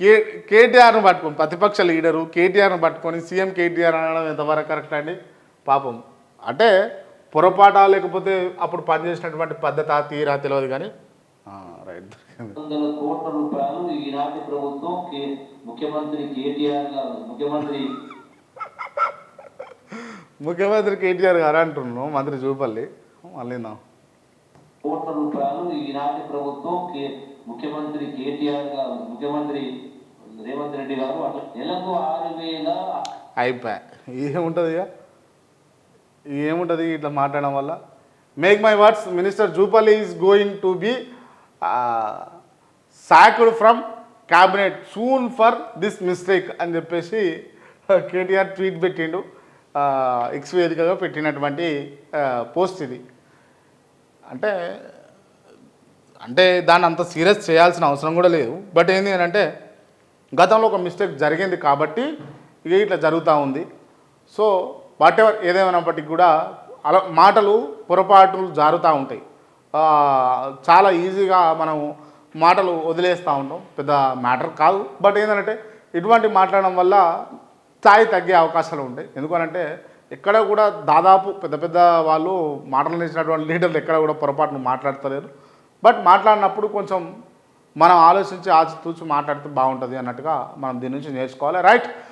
కే కేటీఆర్ను పట్టుకొని ప్రతిపక్ష లీడరు కేటీఆర్ను పట్టుకొని సీఎం కేటీఆర్ అనడం ఎంతవరకు కరెక్ట్ అండి? పాపం. అంటే పొరపాట లేకపోతే అప్పుడు పనిచేసినటువంటి పద్ధత తీరా తెలియదు కానీ. రైట్. వందల కోట్ల రూపాయలు ఈనాటి ప్రభుత్వం ముఖ్యమంత్రి కేటీఆర్ గారు ముఖ్యమంత్రి ముఖ్యమంత్రి కేటీఆర్ గారు అంటున్నాను మంత్రి జూపల్లి మళ్ళీ నా కోట్ల రూపాయలు ఈనాటి ప్రభుత్వం కే ముఖ్యమంత్రి కేటీఆర్ గారు ముఖ్యమంత్రి రేవంత్ రెడ్డి గారు అట్లా నెలకు ఆరు వేల అయిపోయా ఏముంటుంది ఇక ఏముంటుంది ఇట్లా మాట్లాడడం వల్ల? Make my words minister Jupally is going to be sacked from cabinet soon for this mistake అని చెప్పేసి కేటీఆర్ ట్వీట్ పెట్టిండు. ఎక్స్ వేదికగా పెట్టినటువంటి పోస్ట్ ఇది. అంటే అంటే దాన్ని అంత సీరియస్ చేయాల్సిన అవసరం కూడా లేదు. బట్ ఏంది అంటే గతంలో ఒక మిస్టేక్ జరిగింది కాబట్టి ఇక ఇట్లా జరుగుతూ ఉంది. సో వాట్ ఎవర్ ఏదేమైనప్పటికీ కూడా అలా మాటలు పొరపాట్లు జారుతూ ఉంటాయి. చాలా ఈజీగా మనం మాటలు వదిలేస్తూ ఉంటాం. పెద్ద మ్యాటర్ కాదు. బట్ ఏంటంటే ఇటువంటి మాట్లాడడం వల్ల స్థాయి తగ్గే అవకాశాలు ఉంటాయి. ఎందుకనంటే ఎక్కడ కూడా దాదాపు పెద్ద పెద్ద వాళ్ళు మాటలు నేర్చినటువంటి లీడర్లు ఎక్కడ కూడా పొరపాటును మాట్లాడతలేరు. బట్ మాట్లాడినప్పుడు కొంచెం మనం ఆలోచించి ఆచితూచి మాట్లాడితే బాగుంటుంది అన్నట్టుగా మనం దీని నుంచి నేర్చుకోవాలి. రైట్?